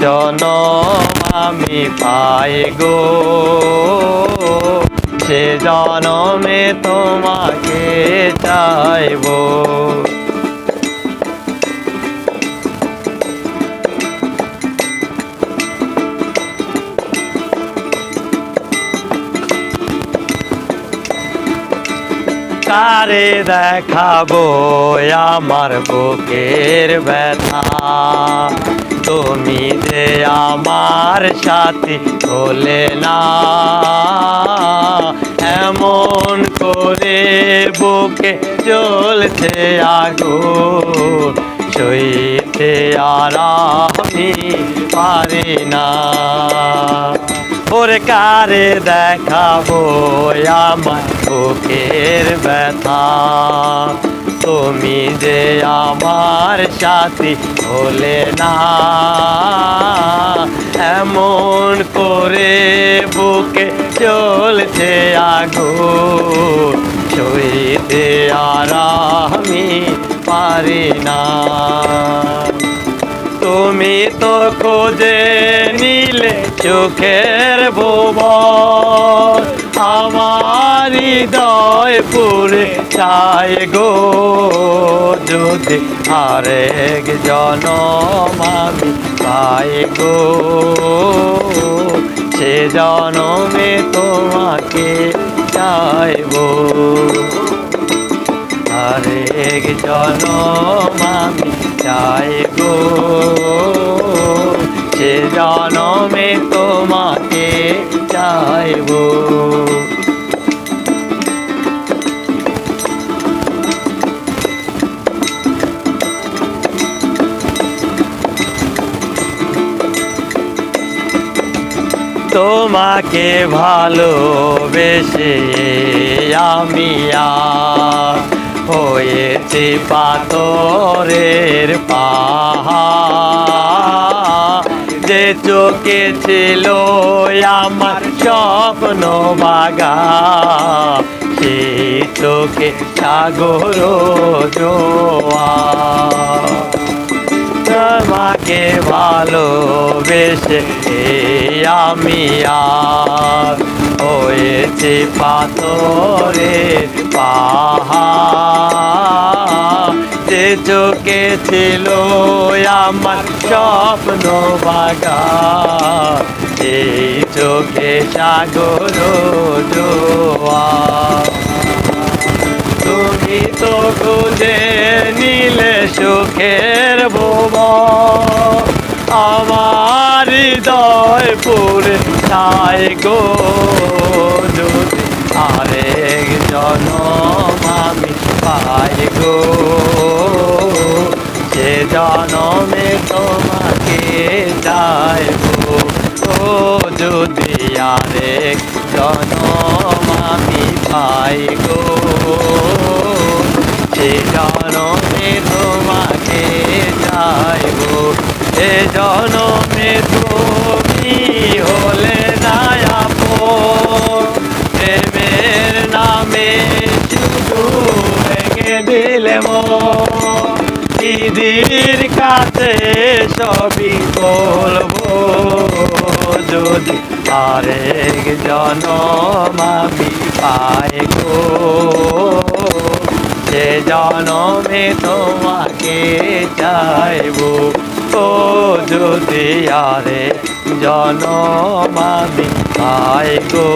জনম আমি পাই গো। সে জনমে তোমাকে চাইব। কারে দেখাবো আমার বুকের ব্যথা? তুমি যে আমার সাথী হলে না, এমন করে বুকে চলছে আগুন, সইতে আর আমি পারি না। ওরে কারে দেখাবো আমার বুকের ব্যথা? তুমি যে আমার সাথী হলে না, এমন করে বুকে চলছে আগুন, সইতে আর আমি পারি না। তুমি তো খোঁজে নিলে চোখের বোব চাই গো যদি আরেক জনম আমি গো, সে জনমে তোমাকে চাইব। আরেক জনম আমি চাই গো, সে জনমে তোমাকে চাইব। তোমাকে ভালোবেসে আমি হয়েছি পাথরের পাহাড়। যে চোখে ছিল আমার স্বপ্ন বাগা সেই চোখে সাগর জোয়া ভালোবেসে আমি আর হয়েছে পাহা পাহাড়। যে চোখে ছিল আমার স্বপ্ন বাগা এই চোখে সাগর পুরে চাই গো যদি আরেক জনম আমি পাই গো। সে জনমে তোমাকে চাইব ও যদি আরেক জনম আমি পাই গো। দিদির কাছে সবই বলব যদি আরেক জনম আমি পাই গো, সে জনমে তোমাকে চাইব। ও যদি আরে জনম আমি পাই গো